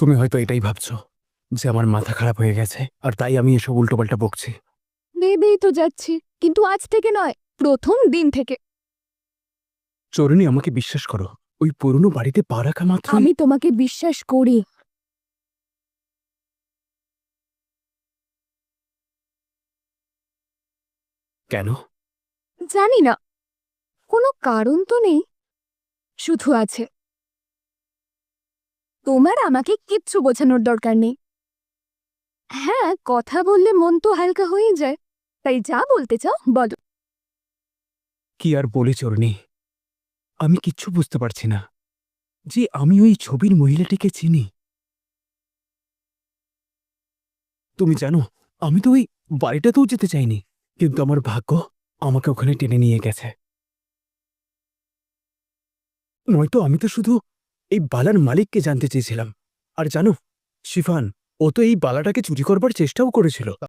তুমি হয়তো এটাই ভাবছ যে আমার মাথা খারাপ হয়ে গেছে আর তাই আমি এসব উল্টোপাল্টা বকছি। ভেবেই তো যাচ্ছি কিন্তু আজ থেকে নয় প্রথম দিন থেকে। চরণী আমাকে বিশ্বাস করো ওই পুরনো বাড়িতে পা রাখা মাত্র আমি তোমাকে বিশ্বাস করি। কেন? জানি না। কোনো কারণ তো নেই। শুধু আছে। তোমার আমাকে কিচ্ছু বোঝানোর দরকার নেই। হ্যাঁ কথা বললে মন তো হালকা হয়ে যায়। তাই যা বলতে চাও, বলো। কি আর বলি চরণী? আমি কিচ্ছু বুঝতে পারছি না। যে আমি ওই ছবির মহিলাটিকে চিনি। তুমি জানো, আমি তো ওই বাড়িটাতেও যেতে চাইনি, কিন্তু আমার ভাগ্য আমাকে ওখানে টেনে নিয়ে গেছে। নয়তো আমি তো শুধু এই বালার মালিককে জানতে চেয়েছিলাম। আর জানো, শিফান, ও তো এই বালাটাকে চুরি করবার চেষ্টাও করেছিল।